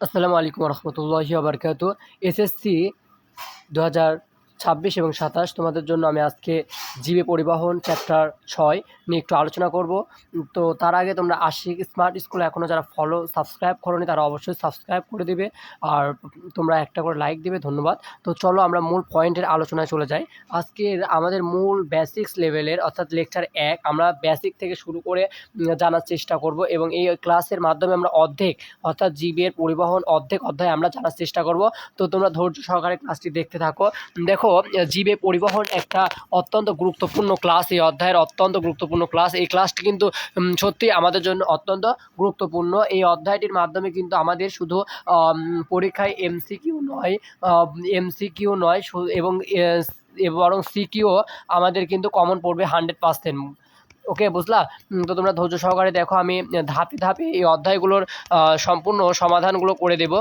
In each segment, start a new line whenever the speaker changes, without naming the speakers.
আসসালামু আলাইকুম রহমতুল্লাহি আবরকাত এসএসসি দু হাজার ছাব্বিশ এবং সাতাশ। তোমাদের জন্য আমি আজকে জিবে পরিবহন চ্যাপ্টার ছয় নিয়ে একটু আলোচনা করব। তো তার আগে তোমরা আশিক স্মার্ট স্কুল এখনও যারা ফলো সাবস্ক্রাইব করোনি, তারা অবশ্যই সাবস্ক্রাইব করে দিবে। আর তোমরা একটা করে লাইক দিবে, ধন্যবাদ। তো চলো আমরা মূল পয়েন্টের আলোচনায় চলে যাই। আজকের আমাদের মূল বেসিক্স লেভেলের অর্থাৎ লেকচার এক, আমরা বেসিক থেকে শুরু করে জানার চেষ্টা করব এবং এই ক্লাসের মাধ্যমে আমরা অর্ধেক, অর্থাৎ জিবিএর পরিবহন অর্ধেক অধ্যায় আমরা জানার চেষ্টা করব। তো তোমরা ধৈর্য সহকারে ক্লাসটি দেখতে থাকো। দেখো জিবে পরিবহন একটা অত্যন্ত গুরুত্বপূর্ণ ক্লাস এই অধ্যায়ের অত্যন্ত গুরুত্বপূর্ণ ক্লাস এই ক্লাসটি কিন্তু সত্যি আমাদের জন্য অত্যন্ত গুরুত্বপূর্ণ। এই অধ্যায়টির মাধ্যমে কিন্তু আমাদের শুধু পরীক্ষায় এমসিকিউ নয় এমসিকিউ নয় এবং বরং সিকিউ আমাদের কিন্তু কমন পড়বে হান্ড্রেড পার্সেন্ট ওকে, বুঝলা? তো তোমরা ধৈর্য সহকারে দেখো, আমি ধাপে ধাপে এই অধ্যায়গুলোর সম্পূর্ণ সমাধানগুলো করে দেব।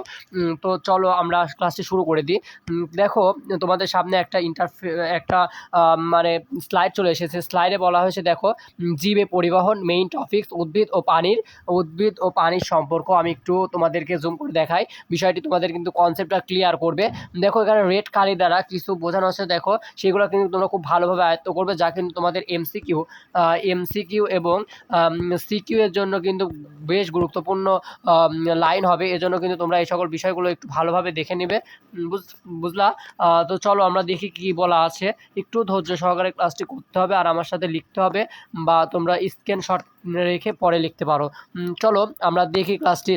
তো চলো আমরা ক্লাসটি শুরু করে দিই। দেখো, তোমাদের সামনে একটা ইন্টারফে একটা মানে স্লাইড চলে এসেছে। স্লাইডে বলা হয়েছে, দেখো জীবে পরিবহন মেইন টপিকস উদ্ভিদ ও পানির। উদ্ভিদ ও পানির সম্পর্ক আমি একটু তোমাদেরকে জুম করে দেখাই। বিষয়টি তোমাদের কিন্তু কনসেপ্টটা ক্লিয়ার করবে। দেখো, এখানে রেড কালি দ্বারা কিছু বোঝানো হচ্ছে, দেখো, সেগুলো কিন্তু তোমরা খুব ভালোভাবে আয়ত্ত করবে, যা কিন্তু তোমাদের এমসিকিউ এমসিকিউ এবং সিকিউ এর জন্য কিন্তু বেশ গুরুত্বপূর্ণ লাইন হবে। এজন্য কিন্তু তোমরা এই সকল বিষয়গুলো একটু ভালোভাবে দেখে নেবে। বুঝলা? তো চলো আমরা দেখি কি বলা আছে। একটু ধৈর্য সহকারে ক্লাসটি করতে হবে আর আমার সাথে লিখতে হবে বা তোমরা স্ক্যান শট রেখে পরে লিখতে পারো। চলো আমরা দেখি ক্লাসটি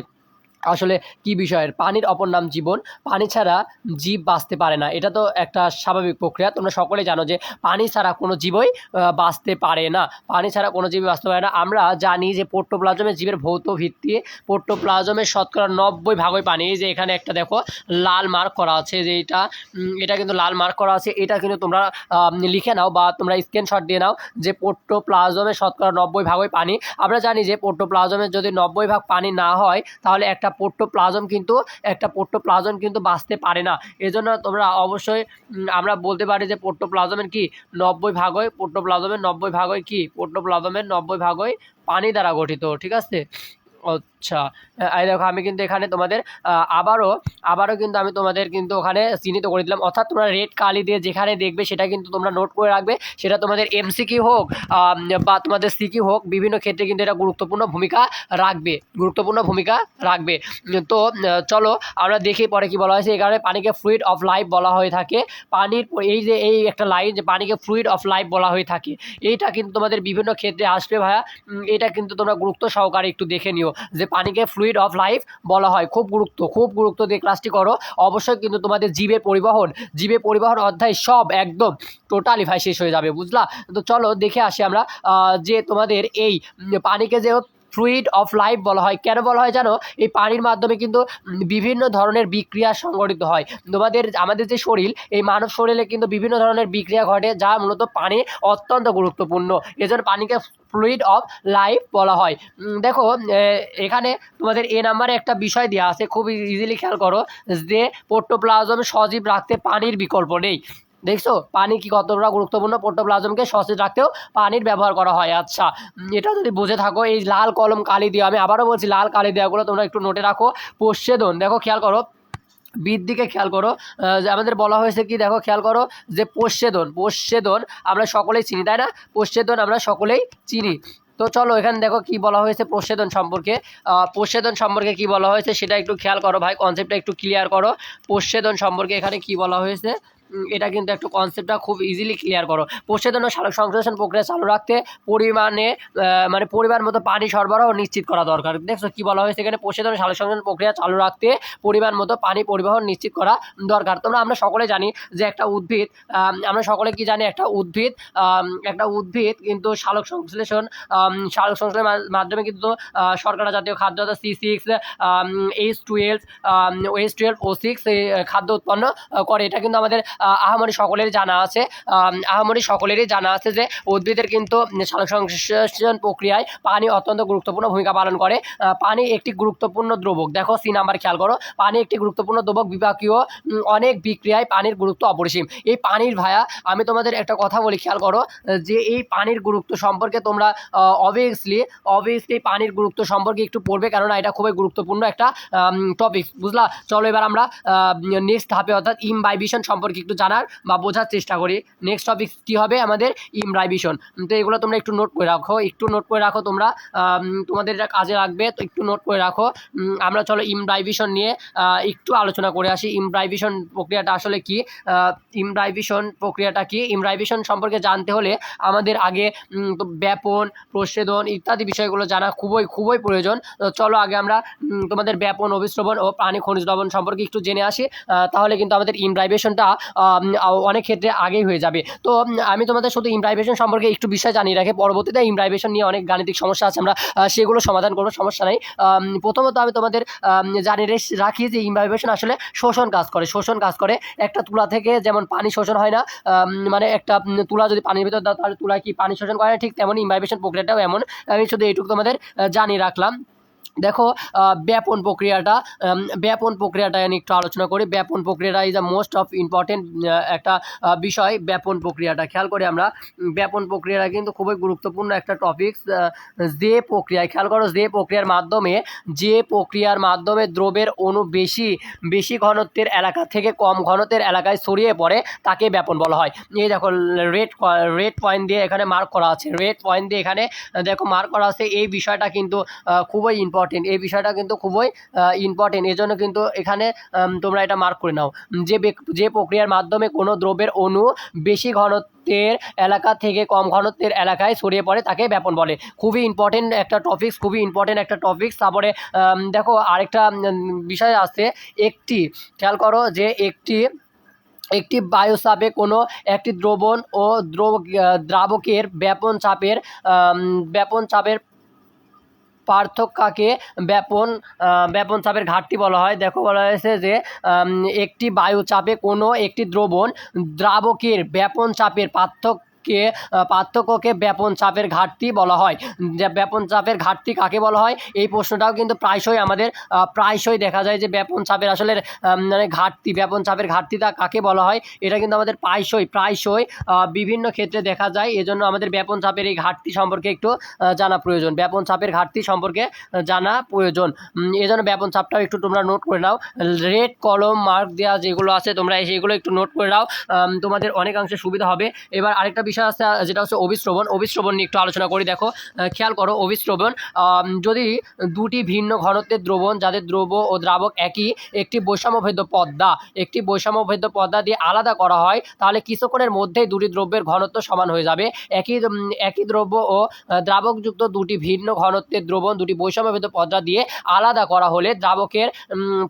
আসলে কি বিষয়ের? পানির অপর নাম জীবন। পানি ছাড়া জীব বাঁচতে পারে না। এটা তো একটা স্বাভাবিক প্রক্রিয়া। তোমরা সকলে জানো যে পানি ছাড়া কোনো জীবই বাঁচতে পারে না। পানি ছাড়া কোনো জীবই বাঁচতে পারে না। আমরা জানি যে পোর্টোপ্লাজমে জীবের ভৌত ভিত্তি পোট্টোপ্লাজমের শতকরা নব্বই ভাগই পানি। যে এখানে একটা দেখো, লাল মার্ক করা আছে যে এটা এটা কিন্তু লাল মার্ক করা আছে। এটা কিন্তু তোমরা লিখে নাও বা তোমরা স্ক্রিনশট দিয়ে নাও যে পোর্টোপ্লাজমের শতকরা নব্বই ভাগই পানি। আমরা জানি যে পোট্টোপ্লাজমের যদি নব্বই ভাগ পানি না হয়, তাহলে একটা পোর্টোপ্লাজম কিন্তু, একটা পোর্টোপ্লাজম কিন্তু বাঁচতে পারে না। এজন্য তোমরা অবশ্যই আমরা বলতে পারি যে পোর্টোপ্লাজমের কি? নব্বই ভাগ হয় পোর্টোপ্লাজমের নব্বই ভাগ হয় কি? পোর্টোপ্লাজমের নব্বই ভাগ হয় পানি দ্বারা গঠিত, ঠিক আছে? আচ্ছা এই দেখো, আমি কিন্তু এখানে তোমাদের আবারও আবারও কিন্তু আমি তোমাদের কিন্তু ওখানে চিহ্নিত করে দিলাম। অর্থাৎ তোমরা রেড কালি দিয়ে যেখানে দেখবে, সেটা কিন্তু তোমরা নোট করে রাখবে। সেটা তোমাদের এমসিকি হোক বা তোমাদের সিকি হোক, বিভিন্ন ক্ষেত্রে কিন্তু এটা গুরুত্বপূর্ণ ভূমিকা রাখবে। গুরুত্বপূর্ণ ভূমিকা রাখবে। তো চলো, আমরা দেখি পরে কি বলা হয়েছে এই কারণে পানিকে ফ্লুইড অফ লাইফ বলা হয়ে থাকে। পানির এই যে, এই একটা লাইন যে পানিকে ফ্লুইড অফ লাইফ বলা হয়ে থাকে। এইটা কিন্তু তোমাদের বিভিন্ন ক্ষেত্রে আসবে ভাইয়া। এটা কিন্তু তোমরা গুরুত্ব সহকারে একটু দেখে নিও। যে পানিকে ফ্লুইড অফ লাইফ বলা হয়। খুব গুরুত্ব খুব গুরুত্ব দিয়ে ক্লাসটি করো। অবশ্যই কিন্তু তোমাদের জীবের পরিবহন জীবের পরিবহন অধ্যায় সব একদম টোটালি ভাই শেষ হয়ে যাবে, বুঝলা? তো চলো দেখে আসি আমরা যে তোমাদের এই পানিকে যে ফ্লুইড অফ লাইফ বলা হয়। কেন বলা হয় জানো? এই পানির মাধ্যমে কিন্তু বিভিন্ন ধরনের বিক্রিয়া সংঘটিত হয়। তোমাদের, আমাদের যে শরীর, এই মানব শরীরে কিন্তু বিভিন্ন ধরনের বিক্রিয়া ঘটে, যা মূলত পানি অত্যন্ত গুরুত্বপূর্ণ। এজন্য পানিকে ফ্লুইড অফ লাইফ বলা হয়। দেখো এখানে তোমাদের এ নাম্বারে একটা বিষয় দেওয়া আছে। খুব ইজিলি খেয়াল করো যে পোর্টোপ্লাজম সজীব রাখতে পানির বিকল্প নেই। দেখছ? পানি কি কতটা গুরুত্বপূর্ণ? পোর্টোপ্লাজমকে সচেত রাখতেও পানির ব্যবহার করা হয়। আচ্ছা এটা যদি বুঝে থাকো এই লাল কলম কালি দিয়ে আমি আবারও বলছি লাল কালি দেওয়াগুলো তোমরা একটু নোটে রাখো। প্রচ্ছেদন দেখো খেয়াল করো। বিদ দিকে খেয়াল করো। যে আমাদের বলা হয়েছে কি দেখো খেয়াল করো যে প্রচ্ছেদন প্রচ্ছেদন আমরা সকলেই চিনি তাই না? প্রচ্ছেদন আমরা সকলেই চিনি। তো চলো এখানে দেখো কি বলা হয়েছে প্রচ্ছেদন সম্পর্কে। আহ, প্রচ্ছেদন সম্পর্কে কি বলা হয়েছে সেটা একটু খেয়াল করো ভাই কনসেপ্টটা একটু ক্লিয়ার করো। প্রচ্ছেদন সম্পর্কে এখানে কি বলা হয়েছে? এটা কিন্তু একটু কনসেপ্টটা খুব ইজিলি ক্লিয়ার করো। প্রচ্ছেদন ও সংশ্লেষণ প্রক্রিয়া চালু রাখতে পরিমাণে মানে পরিমাণ মতো পানি সরবরাহ নিশ্চিত করা দরকার। দেখছ কি বলা হয়েছে এখানে? প্রচ্ছেদন ও সংশ্লেষণ প্রক্রিয়া চালু রাখতে পরিমাণ মতো পানি পরিবহন নিশ্চিত করা দরকার। তোমরা আমরা সকলে জানি যে একটা উদ্ভিদ আমরা সকলে কি জানি একটা উদ্ভিদ একটা উদ্ভিদ কিন্তু সালোক সংশ্লেষণ সালোক সংশ্লেষণের মাধ্যমে কিন্তু আহ, শর্করা জাতীয় খাদ্য অর্থাৎ C six H twelve H twelve O six খাদ্য উৎপন্ন করে। এটা কিন্তু আমাদের আহামরি সকলেরই জানা আছে। আহামরি সকলেরই জানা আছে যে উদ্ভিদের কিন্তু সংশ্লেষণ প্রক্রিয়ায় পানি অত্যন্ত গুরুত্বপূর্ণ ভূমিকা পালন করে। পানি একটি গুরুত্বপূর্ণ দ্রবক। দেখো, সি নাম্বার খেয়াল করো। পানি একটি গুরুত্বপূর্ণ দ্রবক, বিভাগীয় অনেক বিক্রিয়ায় পানির গুরুত্ব অপরিসীম। এই পানির ভায়া, আমি তোমাদের একটা কথা বলি, খেয়াল করো, যে এই পানির গুরুত্ব সম্পর্কে তোমরা অবভিয়াসলি অবভিয়াসলি পানির গুরুত্ব সম্পর্কে একটু পড়বে, কেননা এটা খুবই গুরুত্বপূর্ণ একটা টপিক বুঝলা? চলো এবার আমরা নেক্সট ধাপে অর্থাৎ ইমবাইবিশন সম্পর্কে একটু জানার বা বোঝার চেষ্টা করি। নেক্সট টপিক কী হবে? আমাদের ইমরাইবিশন তো এগুলো তোমরা একটু নোট করে রাখো। একটু নোট করে রাখো তোমরা। তোমাদের কাজে লাগবে, তো একটু নোট করে রাখো। আমরা চলো ইমব্রাইভিশন নিয়ে একটু আলোচনা করে আসি। ইমরাইভিশন প্রক্রিয়াটা আসলে কি? ইমরাইভিশন প্রক্রিয়াটা কি? ইমরাইভিশন সম্পর্কে জানতে হলে আমাদের আগে ব্যাপন, প্রচ্ছেদন ইত্যাদি বিষয়গুলো জানা খুবই খুবই প্রয়োজন। তো চলো আগে আমরা তোমাদের ব্যাপন অভিশ্রবণ ও প্রাণী খনিজ লবণ সম্পর্কে একটু জেনে আসি। তাহলে কিন্তু আমাদের ইমব্রাইভেশনটা অনেক ক্ষেত্রে আগেই হয়ে যাবে। তো আমি তোমাদের শুধু ইমব্রাইভেশন সম্পর্কে একটু বিষয় জানিয়ে রাখি। পরবর্তীতে ইমব্রাইভেশন নিয়ে অনেক গাণিতিক সমস্যা আছে, আমরা সেগুলো সমাধান করব, সমস্যা নেই। প্রথমত আমি তোমাদের জানিয়ে রাখি যে ইমব্রাইভেশন আসলে শোষণ কাজ করে, শোষণ কাজ করে। একটা তুলা থেকে যেমন পানি শোষণ হয় না মানে একটা তুলা যদি পানির ভিতর দাও, তাহলে তুলা কি পানি শোষণ করে না ঠিক তেমন ইমব্রাইভেশন প্রক্রিয়াটাও এমন। আমি শুধু এইটুকু তোমাদের জানিয়ে রাখলাম। দেখো ব্যাপন প্রক্রিয়াটা ব্যাপন প্রক্রিয়াটা আমি একটু আলোচনা করি। ব্যাপন প্রক্রিয়াটা is the most of important একটা বিষয়, ব্যাপন প্রক্রিয়াটা। খেয়াল করি আমরা ব্যাপন প্রক্রিয়াটা কিন্তু খুবই গুরুত্বপূর্ণ একটা টপিক যে প্রক্রিয়ায় খেয়াল করো যে প্রক্রিয়ার মাধ্যমে, যে প্রক্রিয়ার মাধ্যমে দ্রবের অণু বেশি বেশি ঘনত্বের এলাকা থেকে কম ঘনত্বের এলাকায় ছড়িয়ে পড়ে, তাকে ব্যাপন বলা হয়। এই দেখো রেড রেড পয়েন্ট দিয়ে এখানে মার্ক করা আছে। রেড পয়েন্ট দিয়ে এখানে, দেখো মার্ক করা আছে। এই বিষয়টা কিন্তু খুবই ইম্পর্টেন্ট এই বিষয়টা কিন্তু খুবই ইম্পর্টেন্ট এই জন্য কিন্তু এখানে তোমরা এটা মার্ক করে নাও। যে যে প্রক্রিয়ার মাধ্যমে কোনো দ্রব্যের অণু বেশি ঘনত্বের এলাকা থেকে কম ঘনত্বের এলাকায় ছড়িয়ে পড়ে তাকে ব্যাপন বলে। খুবই ইম্পর্টেন্ট একটা টপিক্স খুবই ইম্পর্টেন্ট একটা টপিক্স তারপরে দেখো আরেকটা বিষয় আছে। একটি, খেয়াল করো যে একটি একটি বায়ুচাপে কোনো একটি দ্রবণ ও দ্রব দ্রাবকের ব্যাপন চাপের ব্যাপন চাপের পার্থক্যকে ব্যাপন ব্যাপন চাপের ঘাটতি বলা হয়। দেখো বলা হয়েছে যে একটি বায়ুচাপে কোনো একটি দ্রবণ দ্রাবকের ব্যাপন চাপের পার্থক্য কে পার্থক্যকে ব্যাপন চাপের ঘাটতি বলা হয়। যে ব্যাপন চাপের ঘাটতি কাকে বলা হয়? এই প্রশ্নটাও কিন্তু প্রায়শই আমাদের প্রায়শই দেখা যায় যে ব্যাপন চাপের আসলে মানে ঘাটতি, ব্যাপন চাপের ঘাটতিটা কাকে বলা হয়? এটা কিন্তু আমাদের প্রায়শই প্রায়শই বিভিন্ন ক্ষেত্রে দেখা যায়। এজন্য আমাদের ব্যাপন চাপের এই ঘাটতি সম্পর্কে একটু জানা প্রয়োজন। ব্যাপন চাপের ঘাটতি সম্পর্কে জানা প্রয়োজন। এজন্য ব্যাপন চাপটাও একটু তোমরা নোট করে নাও। রেড কলম মার্ক দেওয়া যেগুলো আছে, তোমরা সেগুলো একটু নোট করে নাও। তোমাদের অনেকাংশে সুবিধা হবে। এবার আরেকটা বিষয় আছে যেটা হচ্ছে অভিশ্রবণ অভিশ্রবণ নিয়ে একটু আলোচনা করি, দেখো। খেয়াল করো অভিশ্রবণ যদি দুটি ভিন্ন ঘনত্বের দ্রবণ, যাদের দ্রব ও দ্রাবক একই, একটি বৈষম্যভেদ্য পদ্মা, একটি বৈষম্যভেদ্য পদ্মা দিয়ে আলাদা করা হয়, তাহলে কিছুক্ষণের মধ্যেই দুটি দ্রব্যের ঘনত্ব সমান হয়ে যাবে। একই একই দ্রব্য ও দ্রাবকযুক্ত দুটি ভিন্ন ঘনত্বের দ্রবণ, দুটি বৈষম্যভেদ্য পদ্মা দিয়ে আলাদা করা হলে দ্রাবকের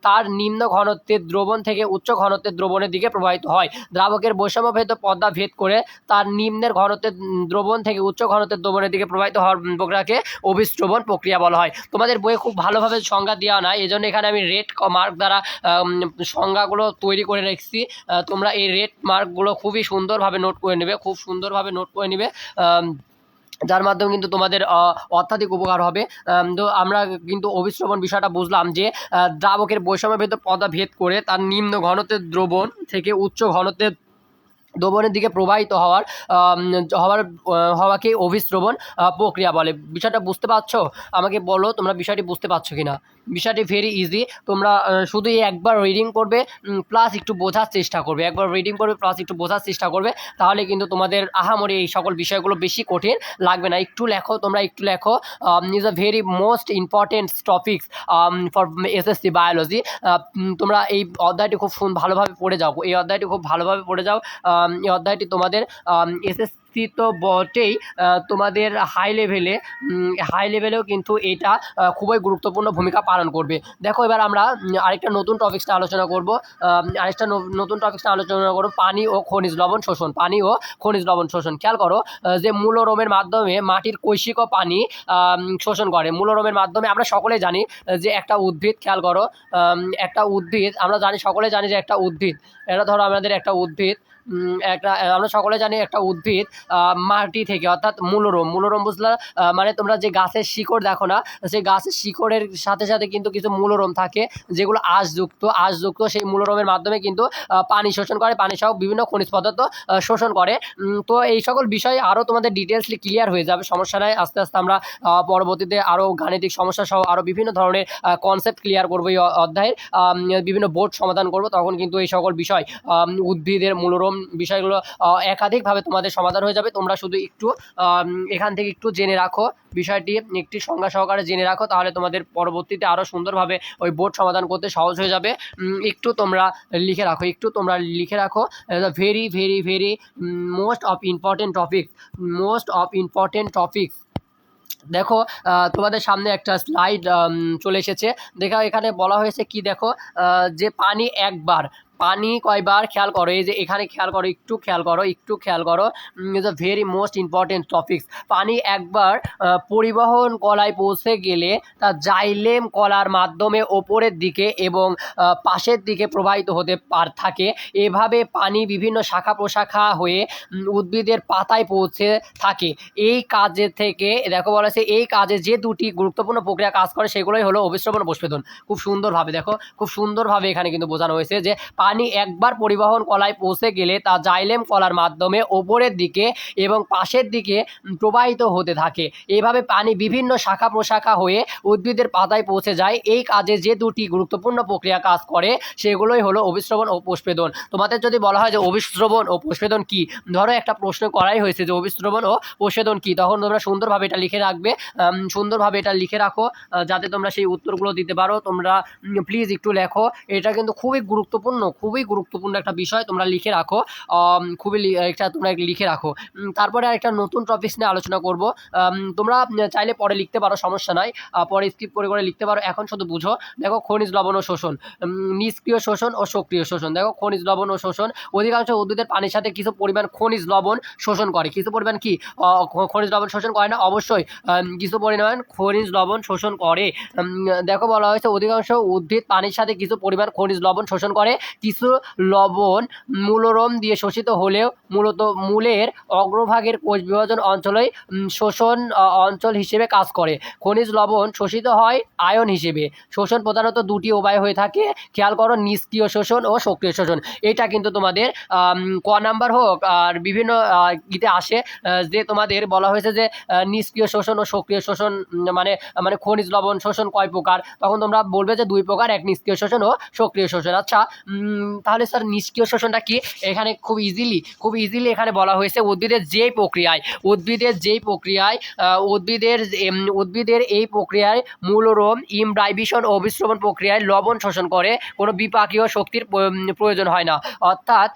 তার নিম্ন ঘনত্বের দ্রবণ থেকে উচ্চ ঘনত্বের দ্রবণের দিকে প্রবাহিত হয়। দ্রাবকের বৈষম্যভেদ্য পদ্মা ভেদ করে তার নিম্নের ঘনত্বের দ্রবণ থেকে উচ্চ ঘনত্বের দ্রবণের দিকে প্রবাহিত হওয়ার প্রক্রিয়াকে অভিশ্রবণ প্রক্রিয়া বলা হয়। তোমাদের বইয়ে খুব ভালোভাবে সংজ্ঞা দেওয়া নয় এই জন্য এখানে আমি রেড মার্ক দ্বারা সংজ্ঞাগুলো তৈরি করে রেখেছি। তোমরা এই রেড মার্কগুলো খুবই সুন্দরভাবে নোট করে নেবে, খুব সুন্দরভাবে নোট করে নেবে। যার মাধ্যমে কিন্তু তোমাদের অত্যাধিক উপকার হবে। তো আমরা কিন্তু অভিশ্রবণ বিষয়টা বুঝলাম যে দ্রাবকের বৈষম্যভেদ পদা ভেদ করে তার নিম্ন ঘনত্বের দ্রবণ থেকে উচ্চ ঘনত্বের দ্রবণের দিকে প্রবাহিত হওয়ার হওয়ার হওয়াকে অভিস্রবণ প্রক্রিয়া বলে। বিষয়টা বুঝতে পারছ? আমাকে বলো, তোমরা বিষয়টি বুঝতে পারছ কি না বিষয়টি ভেরি ইজি তোমরা শুধু একবার রিডিং করবে প্লাস একটু বোঝার চেষ্টা করবে। একবার রিডিং করবে প্লাস একটু বোঝার চেষ্টা করবে, তাহলে কিন্তু তোমাদের আহামরি এই সকল বিষয়গুলো বেশি কঠিন লাগবে না। একটু লেখো, তোমরা একটু লেখো। Is a very most important topics for SSC biology তোমরা এই অধ্যায়টি খুব ভালোভাবে পড়ে যাও। এই অধ্যায়টি খুব ভালোভাবে পড়ে যাও। এই অধ্যায়টি তোমাদের এসএসসি পরিস্থিতি বটেই তোমাদের হাই লেভেলে হাই লেভেলেও কিন্তু এটা খুবই গুরুত্বপূর্ণ ভূমিকা পালন করবে। দেখো এবার আমরা আরেকটা নতুন টপিক্সটা আলোচনা করব। আরেকটা নতুন টপিক্সটা আলোচনা করব, পানি ও খনিজ লবণ শোষণ। পানি ও খনিজ লবণ শোষণ। খেয়াল করো যে মূলরোমের মাধ্যমে মাটির কৈশিক ও পানি শোষণ করে। মূলরোমের মাধ্যমে আমরা সকলে জানি যে একটা উদ্ভিদ, খেয়াল করো একটা উদ্ভিদ, আমরা জানি, সকলে জানি যে একটা উদ্ভিদ, এটা ধরো আমাদের একটা উদ্ভিদ একটা আমরা সকলে জানি একটা উদ্ভিদ মাটি থেকে, অর্থাৎ মূলরোম। মূলরোম বুঝলা মানে তোমরা যে গাছের শিকড় দেখো না, সেই গাছের শিকড়ের সাথে সাথে কিন্তু কিছু মূলরোম থাকে, যেগুলো আঁশযুক্ত আঁশযুক্ত সেই মূলরোমের মাধ্যমে কিন্তু পানি শোষণ করে, পানি সহ বিভিন্ন খনিজ পদার্থ শোষণ করে। তো এই সকল বিষয় আরও তোমাদের ডিটেলসলি ক্লিয়ার হয়ে যাবে, সমস্যা নাই। আস্তে আস্তে আমরা পরবর্তীতে আরও গাণিতিক সমস্যা সহ আরও বিভিন্ন ধরনের কনসেপ্ট ক্লিয়ার করব এই অধ্যায়ের। বিভিন্ন বোর্ড সমাধান করব, তখন কিন্তু এই সকল বিষয় উদ্ভিদের মূলরম বিষয়গুলো একাধিকভাবে তোমাদের সমাধান হয়ে যাবে। তোমরা শুধু একটু এখান থেকে একটু জেনে রাখো। বিষয়টি একটি সংজ্ঞা সহকারে জেনে রাখো, তাহলে তোমাদের পরবর্তীতে আরও সুন্দরভাবে ওই বোর্ড সমাধান করতে সহজ হয়ে যাবে। একটু তোমরা লিখে রাখো, একটু তোমরা লিখে রাখো very very very most of important topic most of important topic দেখো তোমাদের সামনে একটা স্লাইড চলে এসেছে। দেখো, এখানে বলা হয়েছে কি দেখো যে পানি একবার পানি কয়বার খেয়াল করো, এই যে এখানে খেয়াল করো, একটু খেয়াল করো, একটু খেয়াল করো is a very most important topics পানি একবার পরিবহন কলায় পৌঁছে গেলে তা জাইলেম কলার মাধ্যমে ওপরের দিকে এবং পাশের দিকে প্রবাহিত হতে পার, থাকে। এভাবে পানি বিভিন্ন শাখা প্রশাখা হয়ে উদ্ভিদের পাতায় পৌঁছে থাকে। এই কাজে থেকে, দেখো বলা আছে এই কাজে যে দুটি গুরুত্বপূর্ণ প্রক্রিয়া কাজ করে, সেগুলোই হলো অবিশ্রবণ পুষ্পেদন খুব সুন্দরভাবে, দেখো, খুব সুন্দরভাবে এখানে কিন্তু বোঝানো হয়েছে যে পানি একবার পরিবহন কলায় পৌঁছে গেলে তা জাইলেম কলার মাধ্যমে ওপরের দিকে এবং পাশের দিকে প্রবাহিত হতে থাকে। এভাবে পানি বিভিন্ন শাখা প্রশাখা হয়ে উদ্ভিদের পাতায় পৌঁছে যায়। এই কাজে যে দুটি গুরুত্বপূর্ণ প্রক্রিয়া কাজ করে, সেগুলোই হলো অভিশ্রবণ ও পুষ্পেদন তোমাদের যদি বলা হয় যে অভিশ্রবণ ও পুষ্পেদন কি? ধরো একটা প্রশ্ন করাই হয়েছে যে অভিশ্রবণ ও পুষ্পেদন কি? তখন তোমরা সুন্দরভাবে এটা লিখে রাখবে। সুন্দরভাবে এটা লিখে রাখো যাতে তোমরা সেই উত্তরগুলো দিতে পারো। তোমরা প্লিজ একটু লেখো। এটা কিন্তু খুবই গুরুত্বপূর্ণ খুবই গুরুত্বপূর্ণ একটা বিষয় তোমরা লিখে রাখো খুবই একটা তোমরা লিখে রাখো। তারপরে আরেকটা নতুন টপিক্স নিয়ে আলোচনা করব। তোমরা চাইলে পরে লিখতে পারো, সমস্যা নাই। পরে স্কিপ করে করে লিখতে পারো। এখন শুধু বুঝো, দেখো খনিজ লবণ ও শোষণ। নিষ্ক্রিয় শোষণ ও সক্রিয় শোষণ। দেখো খনিজ লবণ ও শোষণ। অধিকাংশ উদ্ভিদের পানির সাথে কিছু পরিমাণ খনিজ লবণ শোষণ করে। কিছু পরিমাণ কি? খনিজ লবণ শোষণ করে না, অবশ্যই। কিছু পরিমাণ খনিজ লবণ শোষণ করে। দেখো বলা হয়েছে, অধিকাংশ উদ্ভিদ পানির সাথে কিছু পরিমাণ খনিজ লবণ শোষণ করে। কিছু লবণ মূলরম দিয়ে শোষিত হলেও মূলত মূলের অগ্রভাগের কোষ বিভাজন অঞ্চলেই উম, শোষণ অঞ্চল হিসেবে কাজ করে। খনিজ লবণ শোষিত হয় আয়ন হিসেবে। শোষণ প্রধানত দুটি উপায় হয়ে থাকে। খেয়াল করো নিষ্ক্রিয় শোষণ ও সক্রিয় শোষণ। এটা কিন্তু তোমাদের ক নাম্বার হোক আর বিভিন্ন ইতে আসে যে তোমাদের বলা হয়েছে যে নিষ্ক্রিয় শোষণ ও সক্রিয় শোষণ মানে মানে খনিজ লবণ শোষণ কয় প্রকার? তখন তোমরা বলবে যে দুই প্রকার এক নিষ্ক্রিয় শোষণ ও সক্রিয় শোষণ। আচ্ছা তাহলে স্যার নিষ্ক্রিয় শোষণটা কি? এখানে খুব ইজিলি খুব ইজিলি এখানে বলা হয়েছে উদ্ভিদের যেই প্রক্রিয়ায়, উদ্ভিদের যেই প্রক্রিয়ায় উদ্ভিদের উদ্ভিদের এই প্রক্রিয়ায় মূলরোম ইমব্রাইবিশন ও অভিশ্রবণ প্রক্রিয়ায় লবণ শোষণ করে, কোনো বিপাকীয় শক্তির প্রয়োজন হয় না। অর্থাৎ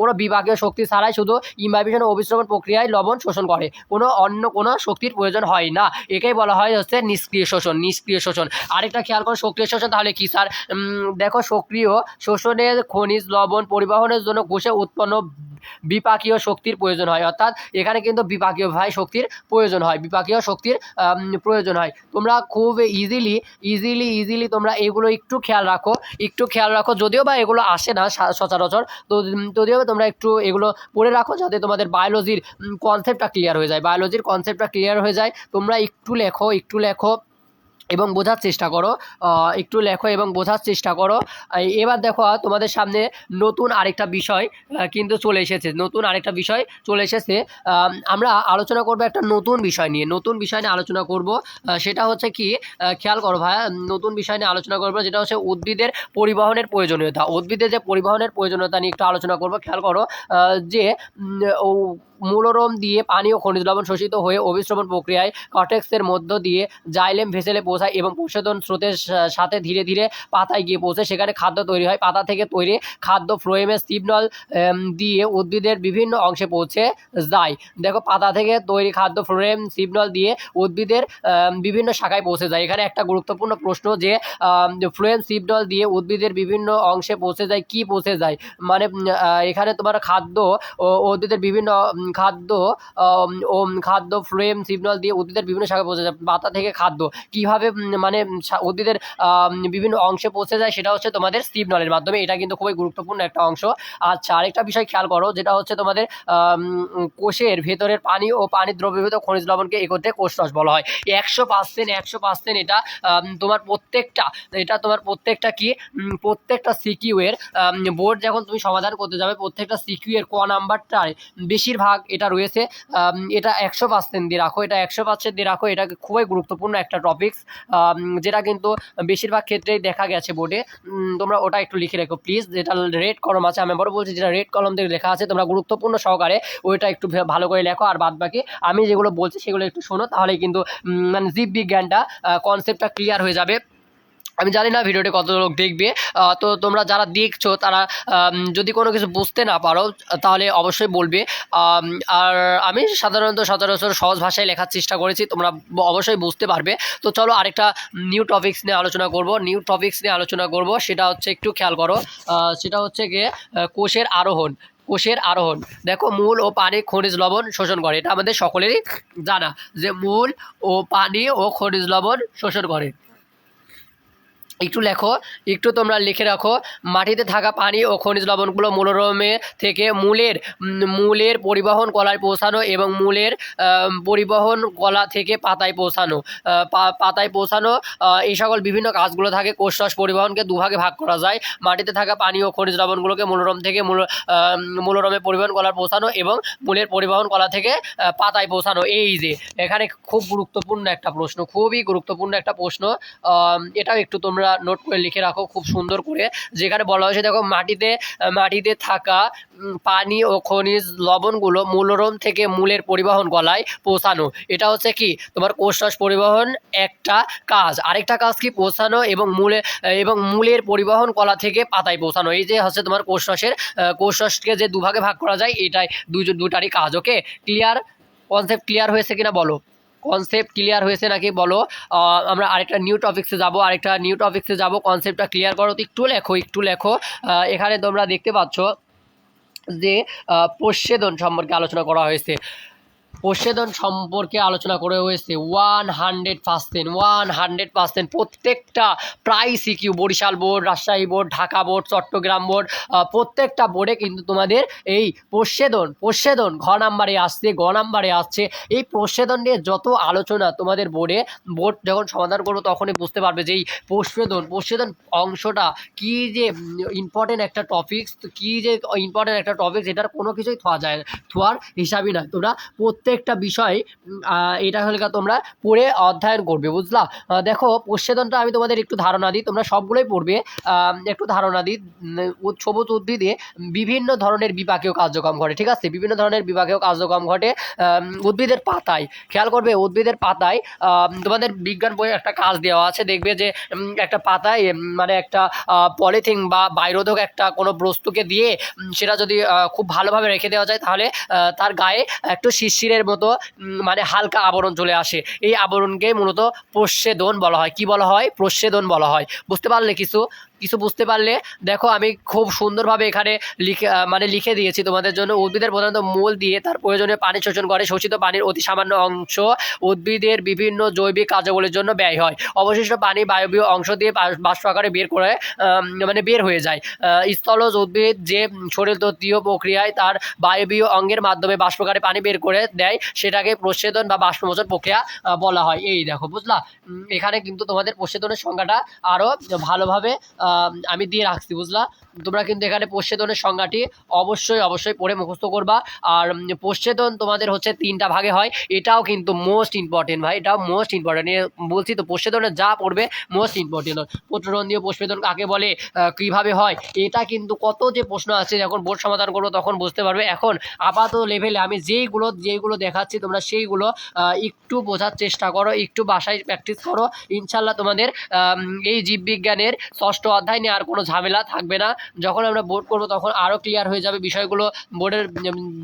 কোনো বিপাকীয় শক্তি ছাড়াই শুধু ইমব্রাইবিশন ও অভিশ্রবণ প্রক্রিয়ায় লবণ শোষণ করে, কোনো অন্য কোনো শক্তির প্রয়োজন হয় না। একেই বলা হয় হচ্ছে নিষ্ক্রিয় শোষণ নিষ্ক্রিয় শোষণ। আরেকটা খেয়াল করো, সক্রিয় শোষণ তাহলে কি স্যার দেখো সক্রিয় শোষণের খনিজ, লবণ পরিবহনের জন্য কোষে উৎপন্ন বিপাকীয় শক্তির প্রয়োজন হয়। অর্থাৎ এখানে কিন্তু বিপাকীয় ভাই শক্তির প্রয়োজন হয়। বিপাকীয় শক্তির প্রয়োজন হয়। তোমরা খুব ইজিলি ইজিলি ইজিলি তোমরা এগুলো একটু খেয়াল রাখো, একটু খেয়াল রাখো। যদিও বা এগুলো আসে না সচরাচর, তো, যদিও তোমরা একটু এগুলো পড়ে রাখো যাতে তোমাদের বায়োলজির কনসেপ্টটা ক্লিয়ার হয়ে যায়। বায়োলজির কনসেপ্টটা ক্লিয়ার হয়ে যায়। তোমরা একটু লেখো একটু লেখো। এবং বোঝার চেষ্টা করো একটু লেখো এবং বোঝার চেষ্টা করো। এবার দেখো তোমাদের সামনে নতুন আরেকটা বিষয় কিন্তু চলে এসেছে। নতুন আরেকটা বিষয় চলে এসেছে। আমরা আলোচনা করব একটা নতুন বিষয় নিয়ে। নতুন বিষয় নিয়ে আলোচনা করব সেটা হচ্ছে কি খেয়াল করো ভাইয়া নতুন বিষয় নিয়ে আলোচনা করব, যেটা হচ্ছে উদ্ভিদের পরিবহনের প্রয়োজনীয়তা। উদ্ভিদের যে পরিবহনের প্রয়োজনীয়তা নিয়ে একটু আলোচনা করব। খেয়াল করো যে মূলরোম দিয়ে পানি ও খনিজ লবণ শোষিত হয়ে অভিশ্রবণ প্রক্রিয়ায় কটেক্সের মধ্য দিয়ে জাইলেম ভেসেলে পৌঁছায় এবং পোষেদন স্রোতের সাথে ধীরে ধীরে পাতায় গিয়ে পৌঁছে সেখানে খাদ্য তৈরি হয়। পাতা থেকে তৈরি খাদ্য ফ্লোয়েমের সিগনল দিয়ে উদ্ভিদের বিভিন্ন অংশে পৌঁছে যায়। দেখো, পাতা থেকে তৈরি খাদ্য ফ্লোয়েম সিগনল দিয়ে উদ্ভিদের বিভিন্ন শাখায় পৌঁছে যায়। এখানে একটা গুরুত্বপূর্ণ প্রশ্ন যে ফ্লোয়েম সিগনল দিয়ে উদ্ভিদের বিভিন্ন অংশে পৌঁছে যায়, কি পৌঁছে যায়? মানে এখানে তোমার খাদ্য ও উদ্ভিদের বিভিন্ন খাদ্য ও খাদ্য ফ্লোয়েম সিগন্যাল দিয়ে উদ্ভিদের বিভিন্ন শাখায় পৌঁছে যায়। পাতা থেকে খাদ্য। কীভাবে মানে উদ্ভিদের বিভিন্ন অংশে পৌঁছে যায় সেটা হচ্ছে তোমাদের সিগন্যালের মাধ্যমে। এটা কিন্তু খুবই গুরুত্বপূর্ণ একটা অংশ। আচ্ছা আরেকটা বিষয় খেয়াল করো, যেটা হচ্ছে তোমাদের কোষের ভেতরের পানি ও পানির দ্রবীভূত খনিজ লবণকে একত্রে কোষ রস বলা হয়। একশো পার্সেন্ট একশো পার্সেন্ট এটা তোমার প্রত্যেকটা, এটা তোমার প্রত্যেকটা কি? প্রত্যেকটা সিকিউ এর বোর্ড যখন তুমি সমাধান করতে যাবে, প্রত্যেকটা সিকিউ এর ক নাম্বারটায়, বেশিরভাগ এটা রয়েছে। এটা একশো পার্সেন্ট দিয়ে রাখো, এটা একশো পার্সেন্ট দিয়ে রাখো এটা খুবই গুরুত্বপূর্ণ একটা টপিকস যেটা কিন্তু বেশিরভাগ ক্ষেত্রেই দেখা গেছে বোর্ডে। তোমরা ওটা একটু লিখে রেখো প্লিজ যেটা রেড কলম আছে, আমি বড় বলছি যেটা রেড কলম দিয়ে লেখা আছে, তোমরা গুরুত্বপূর্ণ সহকারে ওইটা একটু ভালো করে লেখো। আর বাদ বাকি আমি যেগুলো বলছি সেগুলো একটু শোনো তাহলে কিন্তু মানে জীববিজ্ঞানটা কনসেপ্টটা ক্লিয়ার হয়ে যাবে। আমি জানি না ভিডিওটি কত লোক দেখবে তো তোমরা যারা দেখছ, তারা যদি কোনো কিছু বুঝতে না পারো, তাহলে অবশ্যই বলবে। আর আমি সাধারণত সচরাচর সহজ ভাষায় লেখার চেষ্টা করেছি, তোমরা অবশ্যই বুঝতে পারবে। তো চলো আরেকটা নিউ টপিক্স নিয়ে আলোচনা করব। নিউ টপিক্স নিয়ে আলোচনা করব, সেটা হচ্ছে একটু খেয়াল করো সেটা হচ্ছে গিয়ে কোষের আরোহণ কোষের আরোহণ। দেখো, মূল ও পানি খনিজ লবণ শোষণ করে, এটা আমাদের সকলেরই জানা যে মূল ও পানি ও খনিজ লবণ শোষণ করে। একটু লেখো, একটু তোমরা লিখে রাখো। মাটিতে থাকা পানি ও খনিজ লবণগুলো মনোরমে থেকে মূলের মূলের পরিবহন কলায় পৌঁছানো এবং মূলের পরিবহন কলা থেকে পাতায় পৌঁছানো। পাতায় পৌঁছানো এই সকল বিভিন্ন কাজগুলো থাকে। কোষরস পরিবহনকে দুভাগে ভাগ করা যায়। মাটিতে থাকা পানি ও খনিজ লবণগুলোকে মনোরম থেকে মূলরমে পরিবহন কলার পৌঁছানো এবং মূলের পরিবহন কলা থেকে পাতায় পৌঁছানো। এই যে, এখানে খুব গুরুত্বপূর্ণ একটা প্রশ্ন, খুবই গুরুত্বপূর্ণ একটা প্রশ্ন। এটাও একটু তোমরা নোট করে লিখে রাখো, খুব সুন্দর করে। যেখানে বলা হয়েছে, দেখো, মাটিতে মাটিতে থাকা পানি ও খনিজ লবণগুলো মূলরম থেকে মূলের পরিবহন গলায় পৌঁছানো। এটা হচ্ছে কি? তোমার কোষরস পরিবহন একটা কাজ। আরেকটা কাজ কি? পৌঁছানো এবং মূলে, এবং মূলের পরিবহন কলা থেকে পাতায় পৌঁছানো। এই যে হচ্ছে তোমার কোষরসের কোষরসকে যে দুভাগে ভাগ করা যায়, এটাই দুটারই কাজ। ওকে ক্লিয়ার কনসেপ্ট ক্লিয়ার হয়েছে কিনা বলো? কনসেপ্ট ক্লিয়ার হয়েছে নাকি বলো? আমরা আরেকটা নিউ টপিক্সে যাব, আরেকটা নিউ টপিক্সে যাব কনসেপ্টটা ক্লিয়ার করো, তো একটু লেখো একটু লেখো। এখানে তোমরা দেখতে পাচ্ছ যে প্রচ্ছেদন সম্পর্কে আলোচনা করা হয়েছে। প্রচ্ছেদন সম্পর্কে আলোচনা করে হয়েছে। One hundred percent one hundred percent প্রত্যেকটা প্রায় CQ Barishal board Rajshahi board, Dhaka board, Chattogram board প্রত্যেকটা বোর্ডে কিন্তু তোমাদের এই প্রচ্ছেদন প্রসেদন ঘ নাম্বারে আসছে, গ নাম্বারে আসছে। এই প্রচ্ছেদন নিয়ে যত আলোচনা তোমাদের বোর্ডে, বোর্ড যখন সমাধান করব তখনই বুঝতে পারবে যে এই প্রচ্ছেদন প্রচ্ছেদন অংশটা কি যে ইম্পর্টেন্ট একটা টপিক কি যে ইম্পর্টেন্ট একটা টপিক এটার কোনো কিছুই থোয়া যায়, থোয়ার হিসাবই না তোমরা প্রত্যেকটা বিষয় এটা হলে তোমরা পড়ে অধ্যয়ন করবে, বুঝলা? দেখো, প্রচ্ছেদনটা আমি তোমাদের একটু ধারণা দিই, তোমরা সবগুলোই পড়বে একটু ধারণা দিই সবুজ উদ্ভিদে বিভিন্ন ধরনের বিপাকীয় কার্যক্রম ঘটে, ঠিক আছে? বিভিন্ন ধরনের বিপাকীয় কার্যক্রম ঘটে উদ্ভিদের পাতায়, খেয়াল করবে, উদ্ভিদের পাতায় তোমাদের বিজ্ঞান বইয়ে একটা কাজ দেওয়া আছে, দেখবে যে একটা পাতায় মানে একটা পলিথিন বা বাইরোধক একটা কোনো বস্তুকে দিয়ে সেটা যদি খুব ভালোভাবে রেখে দেওয়া যায়, তাহলে তার গায়ে একটু শিশিরের মতো উম, মানে হালকা আবরণ চলে আসে। এই আবরণকে মূলত প্রচ্ছেদন বলা হয়। কি বলা হয়? প্রচ্ছেদন বলা হয়। বুঝতে পারলে কিছু? কিছু বুঝতে পারলে, দেখো আমি খুব সুন্দরভাবে এখানে লিখে মানে লিখে দিয়েছি তোমাদের জন্য। উদ্ভিদের প্রধানত মূল দিয়ে তার প্রয়োজনে পানি শোষণ করে। শোষিত পানির অতি সামান্য অংশ উদ্ভিদের বিভিন্ন জৈবিক কার্যাবলীর জন্য ব্যয় হয়। অবশিষ্ট পানি বায়বীয় অংশ দিয়ে বাষ্প আকারে বের করে মানে বের হয়ে যায়। স্থলজ উদ্ভিদ যে শরীর তত্ত্বীয় প্রক্রিয়ায় তার বায়বীয় অঙ্গের মাধ্যমে বাষ্পকারে পানি বের করে দেয়, সেটাকে প্রচ্ছেদন বা বাষ্পমোচন প্রক্রিয়া বলা হয়। এই দেখো, বুঝলা? এখানে কিন্তু তোমাদের প্রচ্ছেদনের সংখ্যাটা আরও ভালোভাবে আমি দিয়ে রাখছি বুঝলা? তোমরা কিন্তু এখানে প্রচ্ছেদনের সংজ্ঞাটি অবশ্যই অবশ্যই পড়ে মুখস্থ করবা। আর উম, প্রচ্ছেদন তোমাদের হচ্ছে তিনটা ভাগে হয়। এটাও কিন্তু মোস্ট ইম্পর্টেন্ট ভাই এটাও মোস্ট ইম্পর্টেন্ট বলছি তো প্রচ্ছেদনে যা পড়বে মোস্ট ইম্পর্টেন্ট প্রচরন্দীয় প্রচ্ছেদন কাকে বলে কীভাবে হয় এটা কিন্তু কত যে প্রশ্ন আছে যখন বোর্ড সমাধান করব তখন বুঝতে পারবে। এখন আপাতত লেভেলে আমি যেইগুলো যেইগুলো দেখাচ্ছি তোমরা সেইগুলো একটু বোঝার চেষ্টা করো একটু বাসায় প্র্যাকটিস করো। ইনশাল্লাহ তোমাদের এই জীববিজ্ঞানের ষষ্ঠ অধ্যায় নিয়ে আর কোনো ঝামেলা থাকবে না। যখন আমরা বোর্ড করব, তখন আরও ক্লিয়ার হয়ে যাবে বিষয়গুলো। বোর্ডের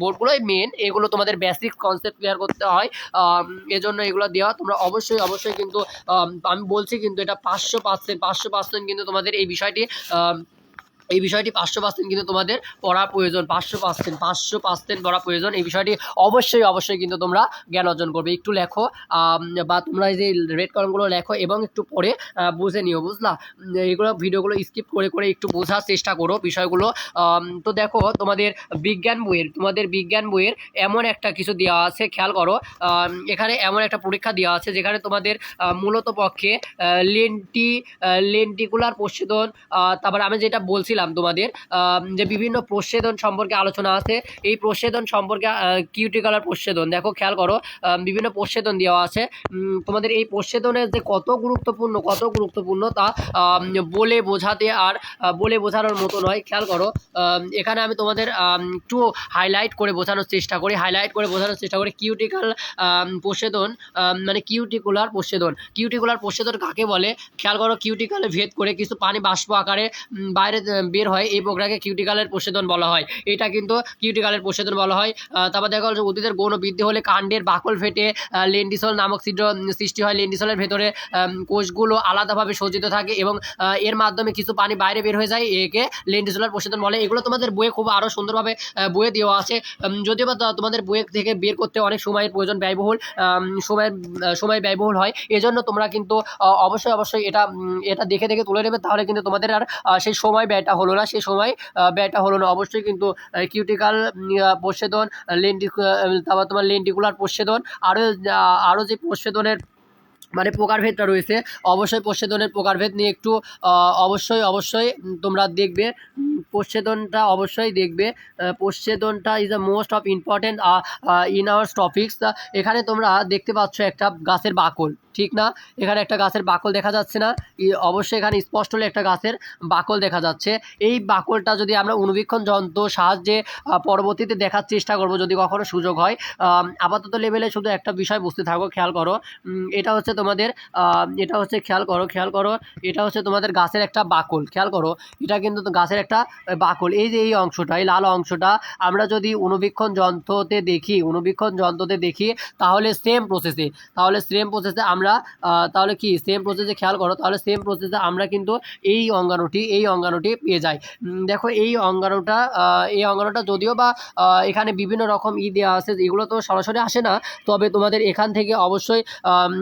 বোর্ডগুলোই মেন এগুলো তোমাদের বেসিক কনসেপ্ট ক্লিয়ার করতে হয়। এজন্য এগুলো দেওয়া তোমরা অবশ্যই অবশ্যই কিন্তু আমি বলছি কিন্তু এটা পাঁচশো পার্সেন্ট পাঁচশো পার্সেন্ট কিন্তু তোমাদের এই বিষয়টি এই বিষয়টি পাঁচশো পার্সেন্ট কিন্তু তোমাদের পড়া প্রয়োজন পাঁচশো পার্সেন্ট পাঁচশো পার্সেন্ট পড়া প্রয়োজন। এই বিষয়টি অবশ্যই অবশ্যই কিন্তু তোমরা জ্ঞান অর্জন করবে। একটু লেখো বা তোমরা যে রেড কলমগুলো লেখো এবং একটু পড়ে বুঝে নিও বুঝলা? উম, এইগুলো ভিডিওগুলো স্কিপ করে করে একটু বোঝার চেষ্টা করো বিষয়গুলো। তো দেখো তোমাদের বিজ্ঞান বইয়ের তোমাদের বিজ্ঞান বইয়ের এমন একটা কিছু দেওয়া আছে খেয়াল করো। এখানে এমন একটা পরীক্ষা দেওয়া আছে যেখানে তোমাদের মূলত পক্ষে লেন্টি লেন্টিকুলার আহ, তারপরে আমি যেটা বলছিলাম তোমাদের যে বিভিন্ন প্রচ্ছেদন সম্পর্কে আলোচনা আছে। এই প্রচ্ছেদন সম্পর্কে কিউটিকালার প্রচ্ছেদন। দেখো, খেয়াল করো বিভিন্ন প্রচ্ছেদন দেওয়া আছে। তোমাদের এই প্রচ্ছেদনের যে কত গুরুত্বপূর্ণ কত গুরুত্বপূর্ণ তা বলে বোঝাতে আর বলে বোঝানোর মতো নয়। খেয়াল করো এখানে আমি তোমাদের একটু হাইলাইট করে বোঝানোর চেষ্টা করি। হাইলাইট করে বোঝানোর চেষ্টা করি কিউটিক্যাল প্রচ্ছেদন মানে কিউটিকুলার প্রচ্ছেদন। কিউটিকুলার প্রচ্ছেদন কাকে বলে? খেয়াল করো, কিউটিকালে ভেদ করে কিছু পানি বাষ্প আকারে বাইরে বের হয় এই প্রক্রিয়াকে কিউটিকালের প্রচ্ছেদন বলা হয়। এটা কিন্তু কিউটিকালের প্রচ্ছেদন বলা হয়। তারপর দেখা গেল উদ্ভিদের গৌণ বৃদ্ধি হলে কাণ্ডের বাকল ফেটে লেন্ডিসল নামক ছিদ্র সৃষ্টি হয়। লেন্ডিসলের ভেতরে কোষগুলো আলাদাভাবে সজ্জিত থাকে এবং এর মাধ্যমে কিছু পানি বাইরে বের হয়ে যায়। একে লেন্ডিসোলার প্রচ্ছেদন বলে। এগুলো তোমাদের বইয়ে খুব আরও সুন্দরভাবে বইয়ে দেওয়া আছে। যদিও বা তোমাদের বইয়ে থেকে বের করতে অনেক সময়ের প্রয়োজন ব্যয়বহুল সময়ের সময় ব্যয়বহুল হয়। এজন্য তোমরা কিন্তু অবশ্যই অবশ্যই এটা এটা দেখে দেখে তুলে নেবে। তাহলে কিন্তু তোমাদের আর সেই সময় ব্যয়টা হলো না, সে সময় ব্যয়টা হলো না। অবশ্যই কিন্তু কিউটিক্যাল প্রচ্ছেদন লেন্টি তারপর তোমার লেন্ডিকুলার প্রচ্ছেদন, আরও আরও যে প্রচ্ছেদনের মানে প্রকারভেদটা রয়েছে। অবশ্যই প্রচ্ছেদনের প্রকারভেদ নিয়ে একটু অবশ্যই অবশ্যই তোমরা দেখবে। প্রচ্ছেদনটা অবশ্যই দেখবে। প্রচ্ছেদনটা is the most of important in our topics এখানে তোমরা দেখতে পাচ্ছ একটা গাছের বাকল, ঠিক না? এখানে একটা গাছের বাকল দেখা যাচ্ছে না। অবশ্যই এখানে স্পষ্ট হলে একটা গাছের বাকল দেখা যাচ্ছে। এই বাকলটা যদি আমরা অনুবীক্ষণ যন্ত্র সাহায্যে পরবর্তীতে দেখার চেষ্টা করব যদি কখনো সুযোগ হয়। আপাতত লেভেলে শুধু একটা বিষয় বুঝতে থাকো, খেয়াল করো। এটা হচ্ছে তোমাদের এটা হচ্ছে খেয়াল করো খেয়াল করো এটা হচ্ছে তোমাদের গাছের একটা বাকল খেয়াল করো এটা কিন্তু গাছের একটা বাকল। এই যে এই অংশটা এই লাল অংশটা আমরা যদি অনুবীক্ষণ যন্ত্রতে দেখি অনুবীক্ষণ যন্ত্রতে দেখি তাহলে সেম প্রসেসে তাহলে সেম প্রসেসে আমরা তাহলে কি সেম প্রসেসে খেয়াল করো তাহলে সেম প্রসেসে আমরা কিন্তু এই অঙ্গাণুটি এই অঙ্গাণুটি পেয়ে যাই। দেখো এই অঙ্গাণুটা এই অঙ্গাণুটা যদিও বা এখানে বিভিন্ন রকম ই দেওয়া আছে এগুলো তো সরাসরি আসে না তবে তোমাদের এখান থেকে অবশ্যই আম,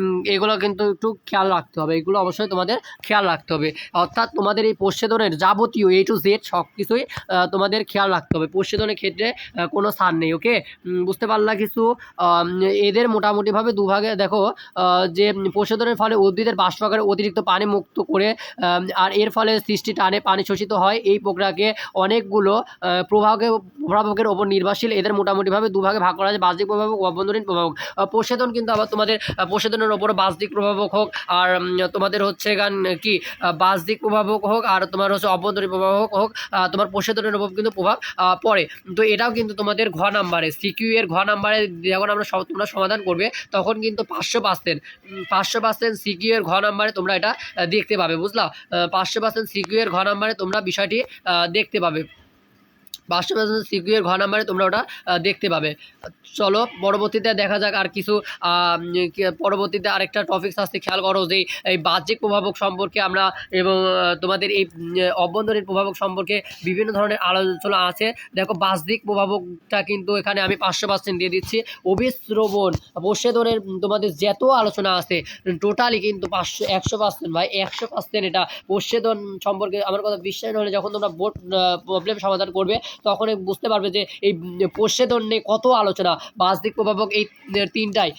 এগুলো কিন্তু একটু খেয়াল রাখতে হবে। এগুলো অবশ্যই তোমাদের খেয়াল রাখতে হবে। অর্থাৎ তোমাদের এই প্রচ্ছেদনের যাবতীয় এ টু জেড সব কিছুই তোমাদের খেয়াল রাখতে হবে। প্রচ্ছেদনের ক্ষেত্রে কোনো সার নেই ওকে বুঝতে পারলা কিছু? এদের মোটামুটিভাবে দুভাগে দেখো যে প্রচ্ছেদনের ফলে উদ্ভিদের বাষ্পাকারে অতিরিক্ত পানি মুক্ত করে আর এর ফলে সৃষ্টি টানে পানি শোষিত হয়। এই প্রক্রিয়াকে অনেকগুলো প্রভাবকে প্রভাবকের ওপর নির্ভরশীল। এদের মোটামুটিভাবে দুভাগে ভাগ করা যায়। বাহ্যিক প্রভাবক অভ্যন্তরীণ প্রভাবক। আহ, প্রচ্ছেদন কিন্তু আবার তোমাদের আহ, প্রচ্ছেদনের ওপর বাহ্যিক প্রভাবক হোক, আর তোমাদের হচ্ছে গান কি বাহ্যিক প্রভাবক হোক, আর তোমার হচ্ছে অভ্যন্তরীণ প্রভাবক হোক তোমার প্রচ্ছেদনের উপর কিন্তু প্রভাব পড়ে। তো এটাও কিন্তু তোমাদের ঘ নাম্বারে সিকিউ এর ঘ নাম্বারে যখন আমরা সব- তোমরা সমাধান করবে, তখন কিন্তু পাঁচশো পার্সেন্ট পাঁচশো পার্সেন্ট সিকিউ এর ঘ নাম্বারে তোমরা এটা দেখতে পাবে, বুঝলা? পাঁচশো পার্সেন্ট সিকিউ এর ঘ নাম্বারে তোমরা বিষয়টি দেখতে পাবে। পাঁচশো পার্সেন্ট সিকিউ এর ঘ নাম্বারে তোমরা ওটা দেখতে পাবে। চলো, পরবর্তীতে দেখা যাক আর কিছু পরবর্তীতে আরেকটা টপিকস আসছে, খেয়াল করো যে এই বাহ্যিক প্রভাবক সম্পর্কে আমরা এবং তোমাদের এই অভ্যন্তরীণ প্রভাবক সম্পর্কে বিভিন্ন ধরনের আলোচনা আছে। দেখো, বাহ্যিক প্রভাবকটা কিন্তু এখানে আমি পাঁচশো পার্সেন্ট দিয়ে দিচ্ছি। অভিশ্রবণ প্রচ্ছেদনের তোমাদের যত আলোচনা আছে টোটালি কিন্তু পাঁচশো, একশো পার্সেন্ট ভাই একশো পার্সেন্ট এটা প্রচ্ছেদন সম্পর্কে আমার কথা বিশ্বাস হলে যখন তোমরা বোর্ড প্রবলেম সমাধান করবে তখন বুঝতে পারবে যে এই পোষ্যদন নিয়ে কত আলোচনা। বাসদিক প্রভাবক এই তিনটাই।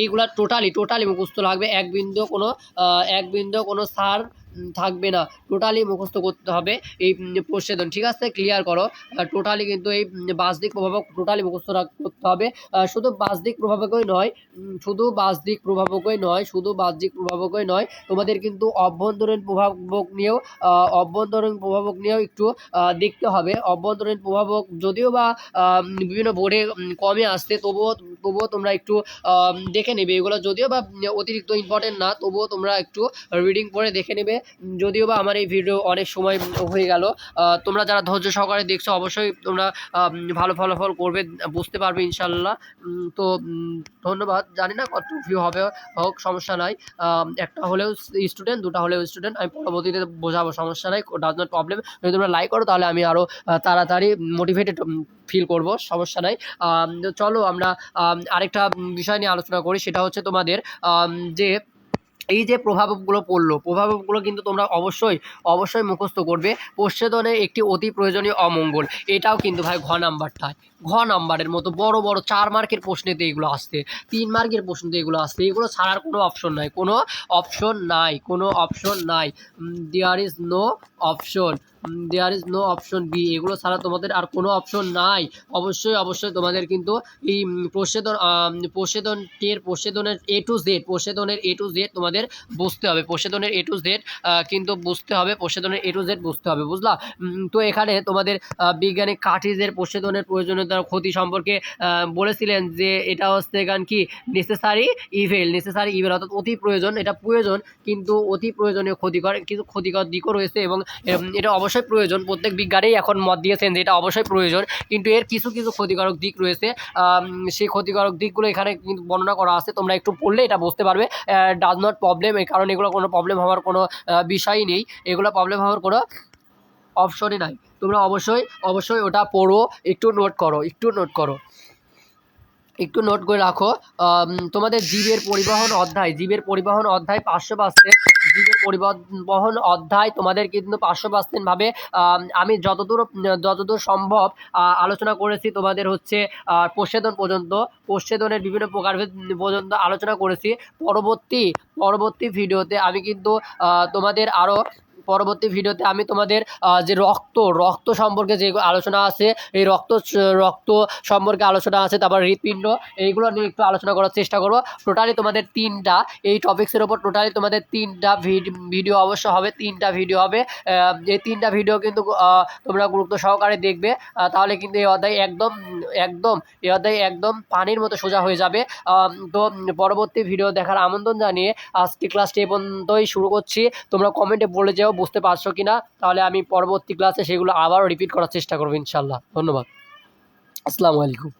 এইগুলা টোটালি টোটালি মুখস্থ লাগবে। এক বিন্দু কোনো এক বিন্দু কোনো সার থাকবে না। টোটালি মুখস্থ করতে হবে এই প্রচ্ছেদন। ঠিক আছে? ক্লিয়ার করো? টোটালি কিন্তু এই বাসদিক প্রভাবক টোটালি মুখস্থ করতে হবে। শুধু বাসদিক প্রভাবকই নয় শুধু বাসদিক প্রভাবকই নয়, শুধু বাহ্যিক প্রভাবকই নয়, তোমাদের কিন্তু অভ্যন্তরীণ প্রভাবক নিয়েও অভ্যন্তরীণ প্রভাবক নিয়েও একটু দেখতে হবে। অভ্যন্তরীণ প্রভাবক যদিও বা বিভিন্ন বোর্ডে কমে আসছে, তবুও তবুও তোমরা একটু দেখে নেবে। এগুলো যদিও বা অতিরিক্ত ইম্পর্টেন্ট না, তবুও তোমরা একটু রিডিং করে দেখে নেবে। যদিও বা আমার এই ভিডিও অনেক সময় হয়ে গেল তোমরা যারা ধৈর্য সহকারে দেখছ অবশ্যই তোমরা ভালো ফলাফল করবে, বুঝতে পারবে ইনশাল্লাহ তো ধন্যবাদ। জানি না কত ভিউ হবে, হোক, সমস্যা নাই। একটা হলেও স্টুডেন্ট দুটো হলেও স্টুডেন্ট আমি পরবর্তীতে বোঝাবো, সমস্যা নাই ডাজ নট প্রবলেম যদি তোমরা লাইক করো, তাহলে আমি আরও তাড়াতাড়ি মোটিভেটেড ফিল করব, সমস্যা নাই। চলো আমরা আরেকটা বিষয় নিয়ে আলোচনা করি, সেটা হচ্ছে তোমাদের যে এই যে প্রভাবগুলো পড়ল, প্রভাবগুলো কিন্তু তোমরা অবশ্যই অবশ্যই মুখস্থ করবে। প্রশ্বেদনে একটি অতি প্রয়োজনীয় অমঙ্গল, এটাও কিন্তু ভাই ঘ নাম্বারটায় ঘ নাম্বারের মতো বড় বড় চার মার্কের প্রশ্নেতে এগুলো আসতে তিন মার্কের প্রশ্নেতে এগুলো আসতে এগুলো ছাড়ার কোনো অপশন নাই, কোনো অপশন নাই, কোনো অপশন নাই। There is no option there is no option B এগুলো ছাড়া তোমাদের আর কোনো অপশন নাই। অবশ্যই অবশ্যই তোমাদের কিন্তু এই প্রসেদন প্রচ্ছেদন আম, প্রচ্ছেদন টের প্রচ্ছেদনের এ টু জেড প্রসেদনের এ টু জেড তোমাদের বুঝতে হবে। প্রচ্ছেদনের এ টু জেড কিন্তু বুঝতে হবে প্রচ্ছেদনের এ টু জেড বুঝতে হবে বুঝলা? তো এখানে তোমাদের বিজ্ঞানী কার্টিজের প্রচ্ছেদনের প্রয়োজনীয়তার ক্ষতি সম্পর্কে বলেছিলেন যে এটা হচ্ছে এখান কি? নেসেসারি ইভেল নেসেসারি ইভেল অর্থাৎ অতি প্রয়োজন এটা প্রয়োজন কিন্তু অতি প্রয়োজনীয় ক্ষতিকর কিছু ক্ষতিকর দিকও রয়েছে এবং এটা অবশ্যই প্রয়োজন। প্রত্যেক বিজ্ঞানেই এখন মত দিয়েছেন যে এটা অবশ্যই প্রয়োজন। কিন্তু এর কিছু কিছু ক্ষতিকারক দিক রয়েছে। সেই ক্ষতিকারক দিকগুলো এখানে কিন্তু বর্ণনা করা আছে। তোমরা একটু পড়লে এটা বুঝতে পারবে। ডাজ নট প্রবলেম এই কারণে এগুলো কোনো প্রবলেম হওয়ার কোনো বিষয়ই নেই। এগুলো প্রবলেম হওয়ার কোনো অপশনই নাই। তোমরা অবশ্যই অবশ্যই ওটা পড়ো, একটু নোট করো, একটু নোট করো। একটু নোট করে রাখো। তোমাদের জীবের পরিবহন অধ্যায়, জীবের পরিবহন অধ্যায় পাঁচশো পার্সেন্ট জীবের পরিবহন অধ্যায় তোমাদের কিন্তু পাঁচশো পার্সেন্ট ভাবে আম, যতদূর যতদূর সম্ভব আলোচনা করেছি তোমাদের হচ্ছে আ, প্রচ্ছেদন পর্যন্ত প্রচ্ছেদনের বিভিন্ন প্রকার পর্যন্ত আলোচনা করেছি। পরবর্তী পরবর্তী ভিডিওতে আমি কিন্তু তোমাদের আরও পরবর্তী ভিডিওতে আমি তোমাদের যে রক্ত রক্ত সম্পর্কে যে আলোচনা আছে, এই রক্ত রক্ত সম্পর্কে আলোচনা আছে, তারপর হৃৎপিণ্ড, এইগুলো নিয়ে একটু আলোচনা করার চেষ্টা করব। টোটালি তোমাদের তিনটা, এই টপিক্সের ওপর টোটালি তোমাদের তিনটা ভিডিও অবশ্য হবে, তিনটা ভিডিও হবে। এই তিনটা ভিডিও কিন্তু তোমরা গুরুত্ব সহকারে দেখবে। তাহলে কিন্তু এই অধ্যায় একদম একদম, এই অধ্যায় একদম পানির মতো সোজা হয়ে যাবে। তো পরবর্তী ভিডিও দেখার আমন্ত্রণ জানিয়ে আজকে ক্লাসটি এই পর্যন্তই শুরু করছি। তোমরা কমেন্টে বলে যাও বুঝতে পারছ কি না তাহলে আমি পরবর্তী ক্লাসে সেগুলো আবারও রিপিট করার চেষ্টা করব ইনশাল্লাহ ধন্যবাদ। আসসালামু আলাইকুম।